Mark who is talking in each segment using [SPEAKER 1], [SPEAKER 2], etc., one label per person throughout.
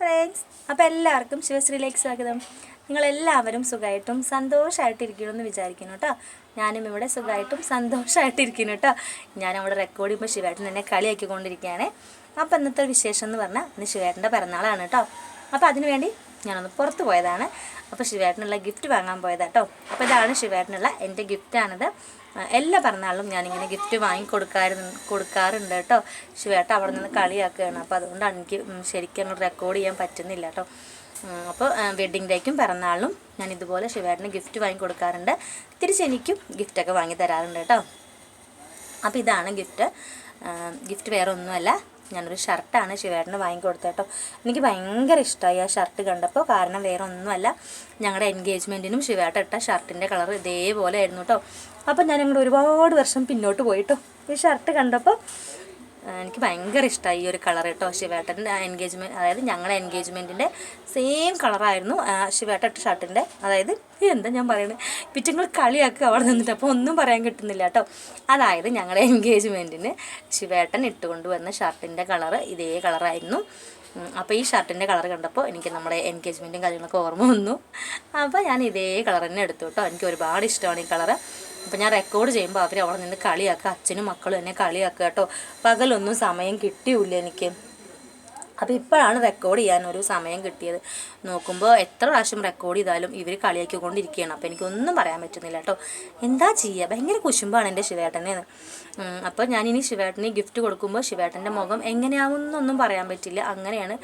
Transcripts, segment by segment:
[SPEAKER 1] Friends അപ്പോൾ എല്ലാവർക്കും ശിവശ്രീലേക്ക് സ്വാഗതം. നിങ്ങളെല്ലാവരും സുഖമായിട്ടും സന്തോഷമായിട്ടിരിക്കണമെന്ന് വിചാരിക്കുന്നു കേട്ടോ ഞാനും ഇവിടെ സുഖമായിട്ടും സന്തോഷമായിട്ടിരിക്കുന്നു കേട്ടോ ഞാൻ അവിടെ റെക്കോർഡ് ചെയ്യുമ്പോൾ ശിവേട്ടൻ എന്നെ കളിയാക്കിക്കൊണ്ടിരിക്കുകയാണ്. അപ്പോൾ ഇന്നത്തെ വിശേഷം എന്ന് പറഞ്ഞാൽ ഇന്ന് ശിവേട്ടന്റെ പിറന്നാളാണ് കേട്ടോ അപ്പോൾ അതിനുവേണ്ടി ഞാനൊന്ന് പുറത്ത് പോയതാണ്. അപ്പോൾ ശിവേട്ടനുള്ള ഗിഫ്റ്റ് വാങ്ങാൻ പോയതാണ് കേട്ടോ അപ്പോൾ ഇതാണ് ശിവേട്ടനുള്ള എന്റെ ഗിഫ്റ്റാണിത് എല്ലാ പറഞ്ഞാലും ഞാനിങ്ങനെ ഗിഫ്റ്റ് വാങ്ങി കൊടുക്കാറുണ്ട് കൊടുക്കാറുണ്ട് കേട്ടോ. ശിവേട്ട അവിടെ നിന്ന് കളിയാക്കുകയാണ്. അപ്പോൾ അതുകൊണ്ടാണ് എനിക്ക് ശരിക്കും റെക്കോർഡ് ചെയ്യാൻ പറ്റുന്നില്ല കേട്ടോ. അപ്പോൾ വെഡ്ഡിങ് ഡേക്കും പിറന്നാളിനും ഞാൻ ഇതുപോലെ ശിവേട്ടന് ഗിഫ്റ്റ് വാങ്ങി കൊടുക്കാറുണ്ട് തിരിച്ച് എനിക്കും ഗിഫ്റ്റൊക്കെ വാങ്ങി തരാറുണ്ട് കേട്ടോ. അപ്പോൾ ഇതാണ് ഗിഫ്റ്റ് ഗിഫ്റ്റ് വേറെ ഒന്നുമല്ല ഞാനൊരു ഷർട്ടാണ് ശിവേട്ടന് വാങ്ങിക്കൊടുത്തത് കേട്ടോ. എനിക്ക് ഭയങ്കര ഇഷ്ടമായി ആ ഷർട്ട് കണ്ടപ്പോൾ. കാരണം വേറെ ഒന്നുമല്ല ഞങ്ങളുടെ എൻഗേജ്മെന്റിനും ശിവേട്ട ഇട്ട ഷർട്ടിന്റെ കളർ ഇതേപോലെ ആയിരുന്നു കേട്ടോ. അപ്പോൾ ഞാൻ ഞങ്ങളുടെ ഒരുപാട് വർഷം പിന്നോട്ട് പോയിട്ടോ. ഈ ഷർട്ട് കണ്ടപ്പോൾ എനിക്ക് ഭയങ്കര ഇഷ്ടമായി ഈ ഒരു കളർ കേട്ടോ ശിവേട്ടന്റെ എൻഗേജ്മെന്റ് അതായത് ഞങ്ങളുടെ എൻഗേജ്മെന്റിന്റെ സെയിം കളറായിരുന്നു ശിവേട്ട ഷർട്ടിന്റെ. അതായത് എന്താ ഞാൻ പറയുന്നത് പിറ്റങ്ങൾ കളിയാക്കുക അവിടെ നിന്നിട്ട് അപ്പോൾ ഒന്നും പറയാൻ കിട്ടുന്നില്ല കേട്ടോ. അതായത് ഞങ്ങളുടെ എൻഗേജ്മെന്റിന് ശിവേട്ടൻ ഇട്ടുകൊണ്ട് വന്ന ഷർട്ടിന്റെ കളർ ഇതേ കളറായിരുന്നു. അപ്പോൾ ഈ ഷർട്ടിന്റെ കളർ കണ്ടപ്പോൾ എനിക്ക് നമ്മുടെ എൻഗേജ്മെന്റും കാര്യങ്ങളൊക്കെ ഓർമ്മ വന്നു. അപ്പോൾ ഞാൻ ഇതേ കളർ തന്നെ എടുത്തു കേട്ടോ. എനിക്ക് ഒരുപാട് ഇഷ്ടമാണ് ഈ കളറ്. അപ്പോൾ ഞാൻ റെക്കോർഡ് ചെയ്യുമ്പോൾ അവർ അവിടെ നിന്ന് കളിയാക്കുക അച്ഛനും മക്കളും എന്നെ കളിയാക്കുക കേട്ടോ. പകലൊന്നും സമയം കിട്ടിയില്ല എനിക്ക്. അപ്പോൾ ഇപ്പോഴാണ് റെക്കോർഡ് ചെയ്യാൻ ഒരു സമയം കിട്ടിയത്. നോക്കുമ്പോൾ എത്ര പ്രാവശ്യം റെക്കോർഡ് ചെയ്താലും ഇവർ കളിയാക്കിക്കൊണ്ടിരിക്കുകയാണ്. അപ്പോൾ എനിക്കൊന്നും പറയാൻ പറ്റുന്നില്ല കേട്ടോ. എന്താ ചെയ്യുക ഭയങ്കര കുശുമ്പാണ് എന്റെ ശിവേട്ടനെ അപ്പോൾ ഞാനിനി ശിവേട്ടനെ ഗിഫ്റ്റ് കൊടുക്കുമ്പോൾ ശിവേട്ടന്റെ മുഖം എങ്ങനെയാവും എന്നൊന്നും പറയാൻ പറ്റില്ല. അങ്ങനെയാണ്.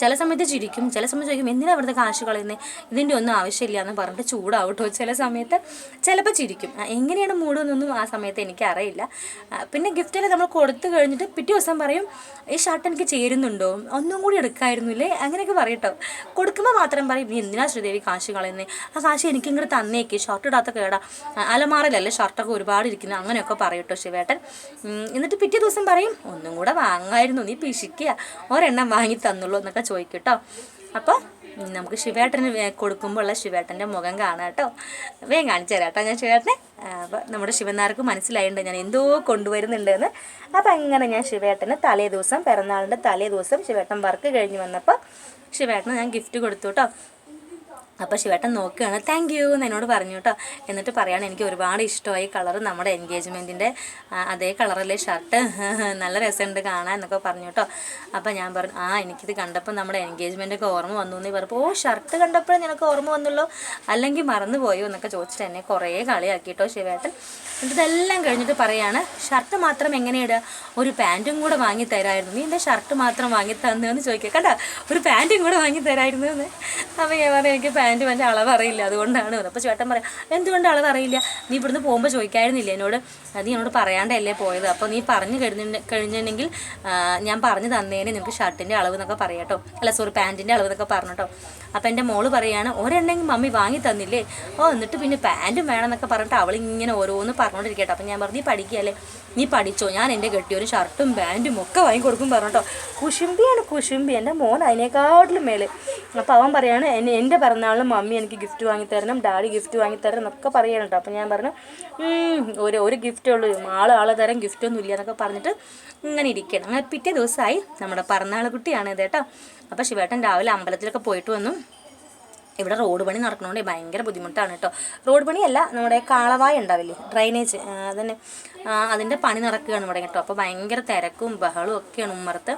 [SPEAKER 1] ചില സമയത്ത് ചിരിക്കും ചില സമയത്ത് ചോദിക്കും എന്തിനാണ് അവിടുത്തെ കാശ് കളയുന്നത് ഇതിന്റെ ഒന്നും ആവശ്യമില്ല എന്ന് പറഞ്ഞിട്ട് ചൂടാവട്ടോ. ചില സമയത്ത് ചിലപ്പോൾ ചിരിക്കും. എങ്ങനെയാണ് മൂഡ് എന്നൊന്നും ആ സമയത്ത് എനിക്ക് അറിയില്ല പിന്നെ ഗിഫ്റ്റെല്ലാം നമ്മൾ കൊടുത്തു കഴിഞ്ഞിട്ട് പിറ്റേ ദിവസം പറയും ഈ ഷർട്ട് എനിക്ക് ചേരുന്നുണ്ടോ? ഒന്നും കൂടി എടുക്കായിരുന്നില്ലേ? അങ്ങനെയൊക്കെ പറയട്ടോ. കൊടുക്കുമ്പോൾ മാത്രം പറയും നീ എന്തിനാ ശ്രീദേവി കാശ് കളയുന്നത് ആ കാശ് എനിക്ക് ഇങ്ങോട്ട് തന്നേക്ക്. ഷർട്ട് ഇടാത്ത കേടാ അലമാറയിലല്ലേ ഷർട്ടൊക്കെ ഒരുപാട് ഇരിക്കുന്നത് അങ്ങനെയൊക്കെ പറയട്ടോ ശിവേട്ടൻ. എന്നിട്ട് പിറ്റേ ദിവസം പറയും ഒന്നും കൂടെ വാങ്ങായിരുന്നു. നീ പിശിക്കുക ഒരെണ്ണം വാങ്ങി തന്നുള്ളൂ എന്നൊക്കെ ചോദിക്കട്ടോ അപ്പോൾ നമുക്ക് ശിവേട്ടന് കൊടുക്കുമ്പോഴുള്ള ശിവേട്ടന്റെ മുഖം കാണാം കേട്ടോ. വേഗം കാണിച്ചു തരാം കേട്ടോ ഞാൻ ശിവേട്ടനെ. അപ്പോൾ നമ്മുടെ ശിവനാർക്ക് മനസ്സിലായിട്ടുണ്ട് ഞാൻ എന്തോ കൊണ്ടുവരുന്നുണ്ടെന്ന്. അപ്പോൾ അങ്ങനെ ഞാൻ ശിവേട്ടന് തലേ ദിവസം പിറന്നാളിന്റെ തലേ ദിവസം ശിവേട്ടൻ വർക്ക് കഴിഞ്ഞ് വന്നപ്പോൾ ശിവേട്ടന് ഞാൻ ഗിഫ്റ്റ് കൊടുത്തു കേട്ടോ. അപ്പോൾ ശിവേട്ടൻ നോക്കുകയാണ്. താങ്ക് യു എന്ന് എന്നോട് പറഞ്ഞു കേട്ടോ. എന്നിട്ട് പറയാണ് എനിക്ക് ഒരുപാട് ഇഷ്ടമായി കളർ നമ്മുടെ എൻഗേജ്മെന്റിന്റെ അതേ കളറിലെ ഷർട്ട്. നല്ല രസമുണ്ട് കാണാൻ എന്നൊക്കെ പറഞ്ഞു കേട്ടോ. അപ്പോൾ ഞാൻ പറഞ്ഞു ആ എനിക്കിത് കണ്ടപ്പോൾ നമ്മുടെ എൻഗേജ്മെന്റ് ഒക്കെ ഓർമ്മ വന്നു എന്ന് പറഞ്ഞപ്പോൾ ഓ ഷർട്ട് കണ്ടപ്പോഴേ നിനക്ക് ഓർമ്മ വന്നുള്ളൂ? അല്ലെങ്കിൽ മറന്നു പോയോ എന്നൊക്കെ ചോദിച്ചിട്ട് എന്നെ കുറേ കളിയാക്കി കേട്ടോ ശിവേട്ടൻ. ഇതെല്ലാം കഴിഞ്ഞിട്ട് പറയാണ് ഷർട്ട് മാത്രം എങ്ങനെ ഇടുക ഒരു പാന്റും കൂടെ വാങ്ങി തരായിരുന്നു. നീ എന്റെ ഷർട്ട് മാത്രം വാങ്ങി തന്നു എന്ന് ചോദിക്കുക. കേട്ടോ ഒരു പാന്റും കൂടെ വാങ്ങി തരായിരുന്നു എന്ന്. അപ്പോൾ ഞാൻ പറഞ്ഞു എനിക്ക് പാന്റ് എന്റെ അളവ് അറിയില്ല അതുകൊണ്ടാണ് അപ്പോൾ ചേട്ടൻ പറയാം എന്തുകൊണ്ട് അളവ് അറിയില്ല നീ ഇവിടുന്ന് പോകുമ്പോൾ ചോദിക്കായിരുന്നില്ല എന്നോട്? നീ എന്നോട് പറയാണ്ടല്ലേ പോയത്. അപ്പോൾ നീ പറഞ്ഞു കഴിഞ്ഞിട്ട് കഴിഞ്ഞിട്ടുണ്ടെങ്കിൽ ഞാൻ പറഞ്ഞു തന്നേനെ നിനക്ക് ഷർട്ടിന്റെ അളവ് എന്നൊക്കെ പറയാട്ടോ. അല്ല സോറി പാന്റിന്റെ അളവ് എന്നൊക്കെ പറഞ്ഞു അപ്പോൾ എന്റെ മോൾ പറയാണ് ഒരെണ്ണെങ്കിൽ മമ്മി വാങ്ങി തന്നില്ലേ? ഓ എന്നിട്ട് പിന്നെ പാന്റും വേണം എന്നൊക്കെ പറഞ്ഞിട്ട് അവളിങ്ങനെ ഓരോന്ന് പറഞ്ഞുകൊണ്ടിരിക്കട്ടെ അപ്പം ഞാൻ പറഞ്ഞു നീ പഠിക്കുകയല്ലേ നീ പഠിച്ചോ? ഞാൻ എന്റെ കെട്ടിയൊരു ഷർട്ടും പാന്റും ഒക്കെ വാങ്ങി കൊടുക്കും പറഞ്ഞിട്ടോ. കുശുംബിയാണ് കുശുംബി എന്റെ മോൻ അതിനേക്കാട്ടിലും മേലെ. അപ്പോൾ അവൻ പറയാണ് എന്റെ എന്റെ പിറന്നാളിന് മമ്മി എനിക്ക് ഗിഫ്റ്റ് വാങ്ങി തരണം ഡാഡി ഗിഫ്റ്റ് വാങ്ങി തരണം എന്നൊക്കെ പറയാനുണ്ട് അപ്പം അപ്പോൾ ഞാൻ പറഞ്ഞു ഒരു ഒരു ഗിഫ്റ്റേ ഉള്ളൂ. ആൾ ആളെ തരം ഗിഫ്റ്റൊന്നും ഇല്ല എന്നൊക്കെ പറഞ്ഞിട്ട് ഇങ്ങനെ ഇരിക്കണം. അങ്ങനെ പിറ്റേ ദിവസമായി നമ്മുടെ പിറന്നാൾ കുട്ടിയാണ് ഇത് കേട്ടോ. അപ്പോൾ ശിവേട്ടൻ രാവിലെ അമ്പലത്തിലൊക്കെ പോയിട്ട് വന്നു. ഇവിടെ റോഡ് പണി നടക്കണോണ്ട് ഭയങ്കര ബുദ്ധിമുട്ടാണ് കേട്ടോ റോഡ് പണിയല്ല നമ്മുടെ കാളവായ ഉണ്ടാവില്ലേ? ഡ്രൈനേജ് അതന്നെ. അതിന്റെ പണി നടക്കുകയാണ് ഇവിടെ കേട്ടോ. അപ്പോൾ ഭയങ്കര തിരക്കും ബഹളും ഒക്കെയാണ് ഉമ്മർത്ത്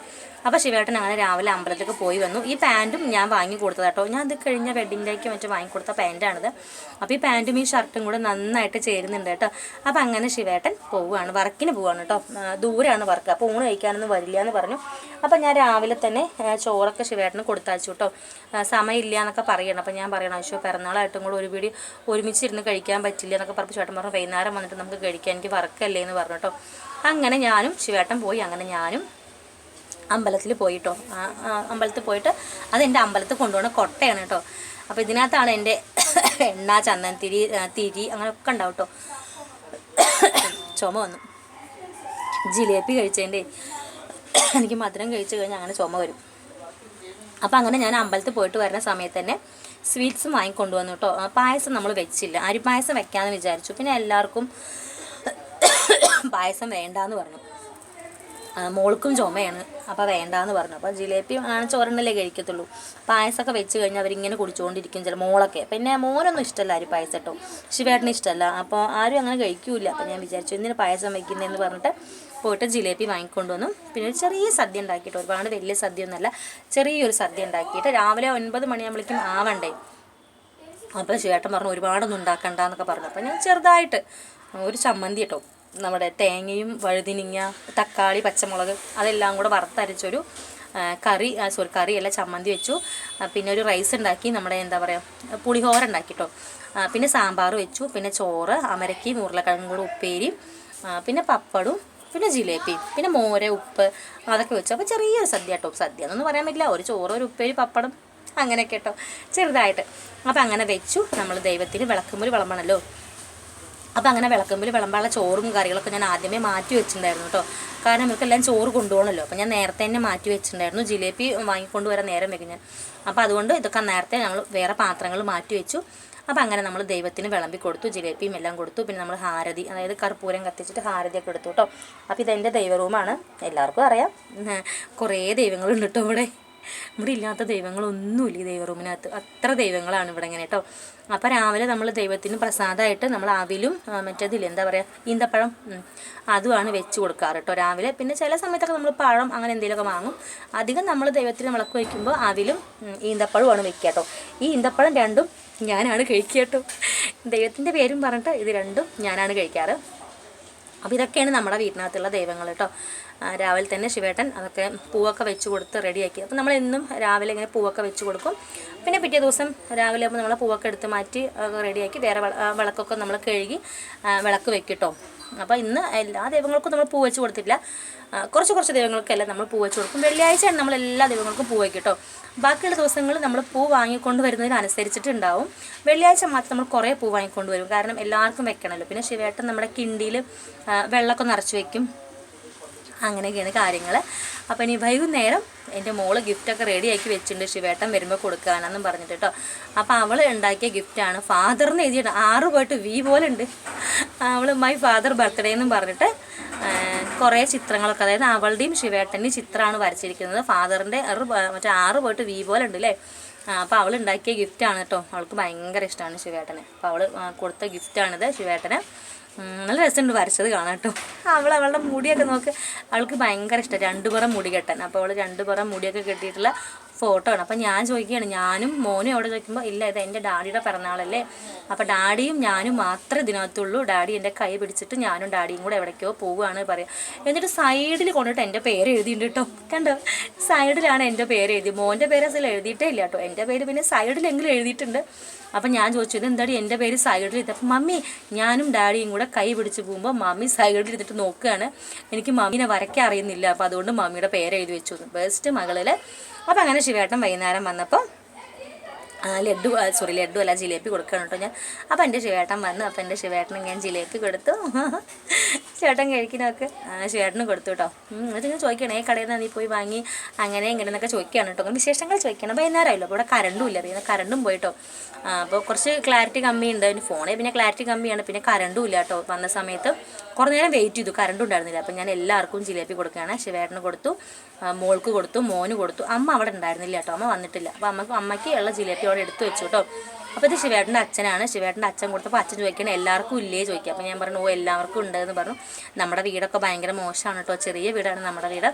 [SPEAKER 1] അപ്പോൾ ശിവേട്ടൻ അങ്ങനെ രാവിലെ അമ്പലത്തിലേക്ക് പോയി വന്നു. ഈ പാന്റും ഞാൻ വാങ്ങി കൊടുത്തത് കേട്ടോ ഞാൻ ഇത് കഴിഞ്ഞ വെഡിങ് ഡേക്ക് മറ്റോ വാങ്ങിക്കൊടുത്ത പാന്റാണിത് അപ്പോൾ ഈ പാന്റും ഈ ഷർട്ടും കൂടെ നന്നായിട്ട് ചേരുന്നുണ്ട് കേട്ടോ. അപ്പോൾ അങ്ങനെ ശിവേട്ടൻ പോവുകയാണ് വർക്കിന് പോവുകയാണ് കേട്ടോ ദൂരെയാണ് വർക്ക്. അപ്പോൾ ഊണ് കഴിക്കാനൊന്നും വരില്ല എന്ന് പറഞ്ഞു. അപ്പോൾ ഞാൻ രാവിലെ തന്നെ ചോറൊക്കെ ശിവേട്ടന് കൊടുത്തയച്ചു കേട്ടോ സമയമില്ല എന്നൊക്കെ പറയണം. അപ്പോൾ ഞാൻ പറയണം അശോ പിറന്നാളായിട്ടും കൂടെ ഒരു വീടി ഒരുമിച്ചിരുന്ന് കഴിക്കാൻ പറ്റില്ല എന്നൊക്കെ പറഞ്ഞ് ചേട്ടൻ പറഞ്ഞു. വൈകുന്നേരം വന്നിട്ട് നമുക്ക് കഴിക്കാൻ എനിക്ക് വർക്കല്ലേ എന്ന് പറഞ്ഞു കേട്ടോ. അങ്ങനെ ഞാനും ശിവേട്ടൻ പോയി. അങ്ങനെ ഞാനും അമ്പലത്തിൽ പോയിട്ടോ. അമ്പലത്തിൽ പോയിട്ട് അത് എന്റെ അമ്പലത്തിൽ കൊണ്ടുപോകുന്ന കൊട്ടയാണ് കേട്ടോ. അപ്പോൾ ഇതിനകത്താണ് എന്റെ എണ്ണ ചന്ദനത്തിരി തിരി തിരി അങ്ങനെയൊക്കെ ഉണ്ടാവും കേട്ടോ. ചുമ വന്നു. ജിലേബി കഴിച്ചതിന്റെ എനിക്ക് മധുരം കഴിച്ചു കഴിഞ്ഞാൽ അങ്ങനെ ചുമ വരും. അപ്പോൾ അങ്ങനെ ഞാൻ അമ്പലത്തിൽ പോയിട്ട് വരുന്ന സമയത്ത് തന്നെ സ്വീറ്റ്സും വാങ്ങിക്കൊണ്ടുവന്നു കേട്ടോ. ആ, പായസം നമ്മൾ വെച്ചില്ല. അരി പായസം വെക്കാമെന്ന് വിചാരിച്ചു. പിന്നെ എല്ലാവർക്കും പായസം വേണ്ടാന്ന് പറഞ്ഞു. മോൾക്കും ചുമയാണ്. അപ്പോൾ വേണ്ടാന്ന് പറഞ്ഞു. അപ്പോൾ ജിലേബി ആണ് ചോറണ്ണല്ലേ കഴിക്കത്തുള്ളൂ. പായസമൊക്കെ വെച്ച് കഴിഞ്ഞാൽ അവരിങ്ങനെ കുടിച്ചുകൊണ്ടിരിക്കും ചില മോളൊക്കെ. പിന്നെ മോനൊന്നും ഇഷ്ടമല്ല ആര് പായസം കേട്ടോ. ശിവേട്ടന് ഇഷ്ടമല്ല അപ്പോൾ ആരും അങ്ങനെ കഴിക്കൂല അപ്പോൾ ഞാൻ വിചാരിച്ചു എന്തിനു പായസം വയ്ക്കുന്നതെന്ന് പറഞ്ഞിട്ട് പോയിട്ട് ജിലേബി വാങ്ങിക്കൊണ്ടുവന്നു. പിന്നെ ഒരു ചെറിയ സദ്യ ഉണ്ടാക്കിയിട്ട് ഒരുപാട് വലിയ സദ്യ ഒന്നുമല്ല ചെറിയൊരു സദ്യ ഉണ്ടാക്കിയിട്ട് രാവിലെ ഒൻപത് മണിയാകുമ്പോഴേക്കും ആവണ്ടേ. അപ്പോൾ ചേട്ടൻ പറഞ്ഞു ഒരുപാടൊന്നും ഉണ്ടാക്കണ്ട എന്നൊക്കെ പറഞ്ഞു. അപ്പോൾ ഞാൻ ചെറുതായിട്ട് ഒരു ചമ്മന്തി കേട്ടോ നമ്മുടെ തേങ്ങയും വഴുതിനിങ്ങ തക്കാളി പച്ചമുളക് അതെല്ലാം കൂടെ വറുത്തരച്ചൊരു കറി സോറി കറിയല്ല ചമ്മന്തി വെച്ചു. പിന്നെ ഒരു റൈസ് ഉണ്ടാക്കി നമ്മുടെ എന്താ പറയുക പുളിഹോര ഉണ്ടാക്കി കേട്ടോ പിന്നെ സാമ്പാർ വെച്ചു. പിന്നെ ചോറ് അമരക്കി ഉരുളക്കിഴങ്ങും കൂടെ ഉപ്പേരി പിന്നെ പപ്പടും പിന്നെ ജിലേബി പിന്നെ മോര് ഉപ്പ് അതൊക്കെ വെച്ചു. അപ്പോൾ ചെറിയൊരു സദ്യ കേട്ടോ സദ്യ എന്നൊന്നും പറയാൻ പറ്റില്ല. ഒരു ചോറ് ഒരു ഉപ്പേരി പപ്പടം അങ്ങനെയൊക്കെ കേട്ടോ ചെറുതായിട്ട്. അപ്പം അങ്ങനെ വെച്ചു. നമ്മൾ ദൈവത്തിന് വിളക്കുമ്പോൾ വിളമ്പണമല്ലോ അപ്പം അങ്ങനെ വിളക്കുമ്പോൾ വിളമ്പാനുള്ള ചോറും കറികളൊക്കെ ഞാൻ ആദ്യമേ മാറ്റി വെച്ചിട്ടുണ്ടായിരുന്നു കേട്ടോ കാരണം ഇവർക്കെല്ലാം ചോറ് കൊണ്ടുപോകണമല്ലോ അപ്പം ഞാൻ നേരത്തെ തന്നെ മാറ്റി വെച്ചിട്ടുണ്ടായിരുന്നു. ജിലേബി വാങ്ങിക്കൊണ്ട് വരാൻ നേരം വെക്കും ഞാൻ. അപ്പോൾ അതുകൊണ്ട് ഇതൊക്കെ നേരത്തെ ഞങ്ങൾ വേറെ പാത്രങ്ങൾ മാറ്റി വെച്ചു. അപ്പം അങ്ങനെ നമ്മൾ ദൈവത്തിന് വിളമ്പി കൊടുത്തു ജിലേബിയും എല്ലാം കൊടുത്തു. പിന്നെ നമ്മൾ ഹാരതി അതായത് കർപ്പൂരം കത്തിച്ചിട്ട് ഹാരതിയൊക്കെ എടുത്തു കേട്ടോ. അപ്പോൾ ഇതെന്റെ ദൈവ റൂമാണ്. എല്ലാവർക്കും അറിയാം. കുറേ ദൈവങ്ങളുണ്ട് കേട്ടോ ഇവിടെ. ഇവിടെ ഇല്ലാത്ത ദൈവങ്ങളൊന്നുമില്ല ഈ ദൈവറൂമിനകത്ത്. അത്ര ദൈവങ്ങളാണ് ഇവിടെ ഇങ്ങനെ കേട്ടോ അപ്പോൾ രാവിലെ നമ്മൾ ദൈവത്തിന് പ്രസാദമായിട്ട് നമ്മൾ അവിലും മറ്റേതിൽ എന്താ പറയുക ഈന്തപ്പഴം അതുമാണ് വെച്ച് കൊടുക്കാറ് കേട്ടോ രാവിലെ. പിന്നെ ചില സമയത്തൊക്കെ നമ്മൾ പഴം അങ്ങനെ എന്തെങ്കിലുമൊക്കെ വാങ്ങും. അധികം നമ്മൾ ദൈവത്തിന് വിളക്ക് വയ്ക്കുമ്പോൾ അവിലും ഈന്തപ്പഴമാണ് വെക്കുക കേട്ടോ ഈ ഈന്തപ്പഴം രണ്ടും ഞാനാണ് കഴിക്കുക കേട്ടോ ദൈവത്തിന്റെ പേരും പറഞ്ഞിട്ട് ഇത് രണ്ടും ഞാനാണ് കഴിക്കാറ്. അപ്പോൾ ഇതൊക്കെയാണ് നമ്മുടെ വീട്ടിനകത്തുള്ള ദൈവങ്ങൾ കേട്ടോ രാവിലെ തന്നെ ശിവേട്ടൻ അതൊക്കെ പൂവൊക്കെ വെച്ച് കൊടുത്ത് റെഡിയാക്കി. അപ്പോൾ നമ്മൾ എന്നും രാവിലെ ഇങ്ങനെ പൂവൊക്കെ വെച്ച് കൊടുക്കും. പിന്നെ പിറ്റേ ദിവസം രാവിലെ ആകുമ്പോൾ നമ്മൾ പൂവൊക്കെ എടുത്ത് മാറ്റി റെഡിയാക്കി വേറെ വിളക്കൊക്കെ നമ്മൾ കഴുകി വിളക്ക് വെക്കിട്ടോ. കേട്ടോ അപ്പോൾ ഇന്ന് എല്ലാ ദൈവങ്ങൾക്കും നമ്മൾ പൂ വെച്ച് കൊടുത്തില്ല കുറച്ച് കുറച്ച് ദൈവങ്ങൾക്കെല്ലാം നമ്മൾ പൂ വെച്ച് കൊടുക്കും. വെള്ളിയാഴ്ചയാണ് നമ്മൾ എല്ലാ ദൈവങ്ങൾക്കും പൂ വയ്ക്കും കേട്ടോ ബാക്കിയുള്ള ദിവസങ്ങൾ നമ്മൾ പൂ വാങ്ങിക്കൊണ്ട് വരുന്നതിനനുസരിച്ചിട്ടുണ്ടാവും. വെള്ളിയാഴ്ച മാത്രം നമ്മൾ കുറേ പൂ വാങ്ങിക്കൊണ്ട് വരും. കാരണം എല്ലാവർക്കും വെക്കണമല്ലോ. പിന്നെ ശിവേട്ടൻ നമ്മുടെ കിണ്ടിയിൽ വെള്ളമൊക്കെ നിറച്ച് വെക്കും. അങ്ങനെയൊക്കെയാണ് കാര്യങ്ങൾ അപ്പോൾ ഇനി വൈകുന്നേരം എന്റെ മോൾ ഗിഫ്റ്റൊക്കെ റെഡിയാക്കി വെച്ചിട്ടുണ്ട്. ശിവേട്ടൻ വരുമ്പോൾ കൊടുക്കാനെന്നും പറഞ്ഞിട്ട് കേട്ടോ അപ്പോൾ അവൾ ഉണ്ടാക്കിയ ഗിഫ്റ്റാണ് ഫാദറിന് എഴുതിയിട്ട് ആറ് പോയിട്ട് വി പോലെ ഉണ്ട് അവൾ മൈ ഫാദർ ബർത്ത്ഡേ എന്നും പറഞ്ഞിട്ട് കുറേ ചിത്രങ്ങളൊക്കെ അതായത് അവളുടെയും ശിവേട്ടന്റെയും ചിത്രമാണ് വരച്ചിരിക്കുന്നത്. ഫാദറിന്റെ മറ്റേ ആറ് പോയിട്ട് വി പോലെ ഉണ്ട് അല്ലേ അപ്പോൾ അവൾ ഉണ്ടാക്കിയ ഗിഫ്റ്റാണ് കേട്ടോ അവൾക്ക് ഭയങ്കര ഇഷ്ടമാണ് ശിവേട്ടന്. അപ്പോൾ അവൾ കൊടുത്ത ഗിഫ്റ്റാണിത് ശിവേട്ടന്. നല്ല രസമുണ്ട് വരച്ചത് കാണാം കേട്ടോ. അവൾ അവളുടെ മുടിയൊക്കെ നോക്ക്. അവൾക്ക് ഭയങ്കര ഇഷ്ടം. രണ്ടു പുറം മുടി കെട്ടാൻ. അപ്പോൾ അവൾ രണ്ടു പുറം മുടിയൊക്കെ കെട്ടിയിട്ടുള്ള ഫോട്ടോ ആണ്. അപ്പം ഞാൻ ചോദിക്കുകയാണ് ഞാനും മോനും അവിടെ ചോദിക്കുമ്പോൾ ഇല്ല ഇത് എന്റെ ഡാഡിയുടെ പിറന്നാളല്ലേ. അപ്പോൾ ഡാഡിയും ഞാനും മാത്രമേ ഇതിനകത്തുള്ളൂ. ഡാഡി എന്റെ കൈ പിടിച്ചിട്ട് ഞാനും ഡാഡിയും കൂടെ എവിടേക്കോ പോവുകയാണ് പറയാം. എന്നിട്ട് സൈഡിൽ കൊണ്ടിട്ട് എന്റെ പേര് എഴുതിയിട്ടുണ്ട് കേട്ടോ കണ്ടോ? സൈഡിലാണ് എന്റെ പേര് എഴുതി മോന്റെ പേര് അസൽ എഴുതിയിട്ടേ ഇല്ല കേട്ടോ എന്റെ പേര് പിന്നെ സൈഡിലെങ്കിലും എഴുതിയിട്ടുണ്ട്. അപ്പം ഞാൻ ചോദിച്ചു ഇത് എന്താടി എന്റെ പേര് സൈഡിൽ ഇത് അപ്പം മമ്മി ഞാനും ഡാഡിയും കൂടെ കൈ പിടിച്ച് പോകുമ്പോൾ മമ്മി സൈഡിൽ ഇരുന്നിട്ട് നോക്കുകയാണ്. എനിക്ക് മമ്മീനെ വരയ്ക്കാൻ അറിയുന്നില്ല. അപ്പോൾ അതുകൊണ്ട് മമ്മിയുടെ പേര് എഴുതി വെച്ചു. ബെസ്റ്റ് മകളിൽ അപ്പം അങ്ങനെ ശിവേട്ടൻ വൈകുന്നേരം വന്നപ്പോൾ ആ, ലഡു സോറി ലഡു അല്ല ജിലേബി കൊടുക്കണം കേട്ടോ ഞാൻ. അപ്പോൾ എന്റെ ശിവേട്ടൻ വന്നു അപ്പോൾ എന്റെ ശിവേട്ടന് ഞാൻ ജിലേബി കൊടുത്തു. ചേട്ടൻ കഴിക്കുന്നതൊക്കെ ശിവേട്ടന് കൊടുത്തു കേട്ടോ. എന്നിട്ട് ചോദിക്കണേ കടയിൽ നിന്ന് നീ പോയി വാങ്ങി അങ്ങനെ ഇങ്ങനെ എന്നൊക്കെ ചോദിക്കുകയാണ് കേട്ടോ. വിശേഷങ്ങൾ ചോദിക്കണം വൈകുന്നേരമല്ലോ അപ്പോൾ ഇവിടെ കറണ്ടും ഇല്ല പിന്നെ കറണ്ടും പോയിട്ടോ അപ്പോൾ കുറച്ച് ക്ലാരിറ്റി കമ്മിയുണ്ട് പിന്നെ ഫോണിൽ പിന്നെ ക്ലാരിറ്റി കമ്മിയാണ് പിന്നെ കറണ്ടും ഇല്ല കേട്ടോ വന്ന സമയത്ത്. കുറേ നേരം വെയിറ്റ് ചെയ്തു കറണ്ടും ഉണ്ടായിരുന്നില്ല. അപ്പം ഞാൻ എല്ലാവർക്കും ജിലേബി കൊടുക്കുകയാണ്. ശിവേട്ടന് കൊടുത്തു മോൾക്ക് കൊടുത്തു മോന് കൊടുത്തു. അമ്മ അവിടെ ഉണ്ടായിരുന്നില്ല കേട്ടോ അമ്മ വന്നിട്ടില്ല. അപ്പോൾ അമ്മയ്ക്ക് അമ്മയ്ക്ക് ഉള്ള ജിലേബി അവിടെ എടുത്തു വെച്ചു കേട്ടോ അപ്പോൾ ഇത് ശിവേട്ടന്റെ അച്ഛനാണ്. ശിവേട്ടന്റെ അച്ഛൻ കൊടുത്തപ്പോൾ അച്ഛൻ ചോദിക്കണം എല്ലാവർക്കും ഇല്ലേ? ചോദിക്കുക അപ്പോൾ ഞാൻ പറഞ്ഞു ഓ എല്ലാവർക്കും ഉണ്ട് എന്ന് പറഞ്ഞു. നമ്മുടെ വീടൊക്കെ ഭയങ്കര മോശമാണ് കേട്ടോ ചെറിയ വീടാണ് നമ്മുടെ വീട്.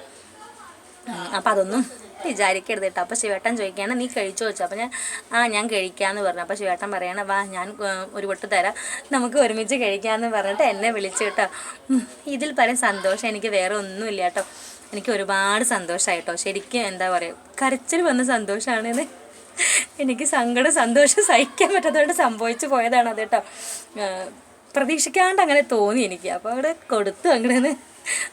[SPEAKER 1] അപ്പോൾ അതൊന്നും വിചാരിക്കരുത് കേട്ടോ അപ്പോൾ ശിവേട്ടൻ ചോദിക്കുകയാണ് നീ കഴിച്ചു? വെച്ചു അപ്പോൾ ഞാൻ ആ ഞാൻ കഴിക്കാമെന്ന് പറഞ്ഞു. അപ്പോൾ ശിവേട്ടൻ പറയണ വാ ഞാൻ ഒരു വട്ട് തരാം. നമുക്ക് ഒരുമിച്ച് കഴിക്കാമെന്ന് പറഞ്ഞിട്ട് എന്നെ വിളിച്ചു കേട്ടോ ഇതിൽ പറയും സന്തോഷം. എനിക്ക് വേറെ ഒന്നുമില്ല കേട്ടോ എനിക്ക് ഒരുപാട് സന്തോഷമായി കേട്ടോ ശരിക്കും എന്താ പറയുക കരച്ചിൽ വന്ന സന്തോഷമാണിത് എനിക്ക് സങ്കടം സന്തോഷം സഹിക്കാൻ പറ്റാത്തതുകൊണ്ട് സംഭവിച്ചു പോയതാണ് അത് കേട്ടോ. പ്രതീക്ഷിക്കാണ്ട് അങ്ങനെ തോന്നി എനിക്ക്. അപ്പോൾ അവിടെ കൊടുത്തു അങ്ങനെ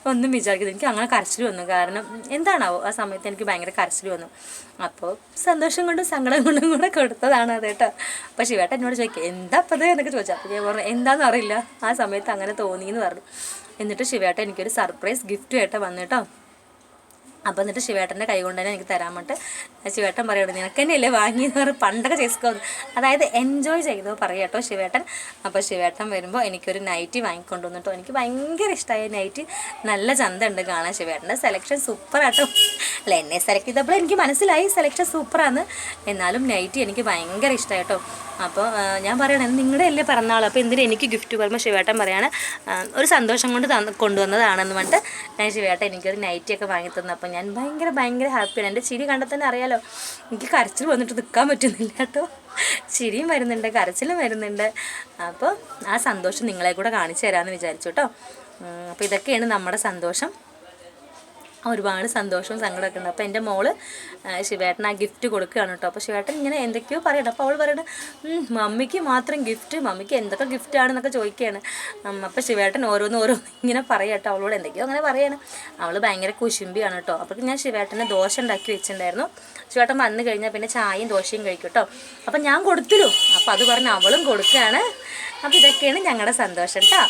[SPEAKER 1] ഒന്നും വിചാരിക്കുന്നത് എനിക്ക് അങ്ങനെ കരച്ചിൽ വന്നു. കാരണം എന്താണാവോ ആ സമയത്ത് എനിക്ക് ഭയങ്കര കരച്ചിൽ വന്നു. അപ്പോൾ സന്തോഷം കൊണ്ടും സങ്കടം കൊണ്ടും കൂടെ കൊടുത്തതാണ് അത് കേട്ടോ. അപ്പോൾ ശിവേട്ട എന്നോട് ചോദിക്കുക എന്താ അപ്പത് എന്നൊക്കെ ചോദിച്ചു. അപ്പോൾ ഞാൻ പറഞ്ഞു എന്താണെന്ന് അറിയില്ല. ആ സമയത്ത് അങ്ങനെ തോന്നി എന്ന് പറഞ്ഞു. എന്നിട്ട് ശിവേട്ട എനിക്കൊരു സർപ്രൈസ് ഗിഫ്റ്റ് ആയിട്ട് വന്നു കേട്ടോ. അപ്പോൾ എന്നിട്ട് ശിവേട്ടന്റെ കൈ കൊണ്ട് തന്നെ എനിക്ക് തരാൻ വേണ്ടിട്ട് ശിവേട്ടൻ പറയുന്നത് നിനക്ക് തന്നെയല്ലേ വാങ്ങിയെന്ന് പറഞ്ഞ് പണ്ടൊക്കെ ചേസ്കോ അതായത് എൻജോയ് ചെയ്തോ കേട്ടോ ശിവേട്ടൻ. അപ്പോൾ ശിവേട്ടൻ വരുമ്പോൾ എനിക്കൊരു നൈറ്റി വാങ്ങിക്കൊണ്ട് വന്നിട്ടോ. എനിക്ക് ഭയങ്കര ഇഷ്ടമായ നൈറ്റി നല്ല ചന്ത ഉണ്ട് കാണാൻ. ശിവേട്ടന്റെ സെലക്ഷൻ സൂപ്പറാട്ടോ അല്ല എന്നെ സെലക്ട് ചെയ്തപ്പോൾ എനിക്ക് മനസ്സിലായി സെലക്ഷൻ സൂപ്പറാണ് എന്നാലും നൈറ്റി എനിക്ക് ഭയങ്കര ഇഷ്ടമായിട്ടോ അപ്പോൾ ഞാൻ പറയണേ നിങ്ങളുടെ അല്ലേ പിറന്നാൾ അപ്പോൾ എന്തിനും എനിക്ക് ഗിഫ്റ്റ് പറയുമ്പോൾ ശിവേട്ടൻ പറയാണ് ഒരു സന്തോഷം കൊണ്ട് തന്ന് കൊണ്ടുവന്നതാണെന്ന് പറഞ്ഞിട്ട് ഞാൻ ശിവേട്ടൻ എനിക്കൊരു നൈറ്റിയൊക്കെ വാങ്ങി തന്നു. അപ്പോൾ ഞാൻ ഭയങ്കര ഭയങ്കര ഹാപ്പിയാണ് എന്റെ ചിരി കണ്ടാൽ തന്നെ അറിയാലോ എനിക്ക് കരച്ചിൽ വന്നിട്ട് നിൽക്കാൻ പറ്റുന്നില്ല കേട്ടോ. ചിരിയും വരുന്നുണ്ട് കരച്ചിലും വരുന്നുണ്ട്. അപ്പോൾ ആ സന്തോഷം നിങ്ങളെ കൂടെ കാണിച്ചു തരാമെന്ന് വിചാരിച്ചു കേട്ടോ. അപ്പോൾ ഇതൊക്കെയാണ് നമ്മുടെ സന്തോഷം. ഒരുപാട് സന്തോഷവും സങ്കടമൊക്കെ ഉണ്ട്. അപ്പോൾ എന്റെ മോൾ ശിവേട്ടൻ ആ ഗിഫ്റ്റ് കൊടുക്കുകയാണ് കേട്ടോ. അപ്പോൾ ശിവേട്ടൻ ഇങ്ങനെ എന്തൊക്കെയോ പറയണം. അപ്പോൾ അവൾ പറയണത് "ഉം, മമ്മിക്ക് മാത്രം ഗിഫ്റ്റ് മമ്മിക്ക് എന്തൊക്കെ ഗിഫ്റ്റ് ആണെന്നൊക്കെ ചോദിക്കുകയാണ്. അപ്പോൾ ശിവേട്ടൻ ഓരോന്ന് ഓരോന്ന് ഇങ്ങനെ പറയാം അവളോട് എന്തൊക്കെയോ അങ്ങനെ പറയാണ്. അവൾ ഭയങ്കര കുശുമ്പിയാണ് കേട്ടോ. അപ്പോൾ ഞാൻ ശിവേട്ടനെ ദോശ ഉണ്ടാക്കി വെച്ചിട്ടുണ്ടായിരുന്നു. ശിവേട്ടൻ വന്നു കഴിഞ്ഞാൽ പിന്നെ ചായയും ദോശയും കഴിക്കും കേട്ടോ. ഞാൻ കൊടുത്തില്ലോ അപ്പോൾ അത് പറഞ്ഞ് അവളും കൊടുക്കുകയാണ്. അപ്പോൾ ഇതൊക്കെയാണ് ഞങ്ങളുടെ സന്തോഷം കേട്ടോ.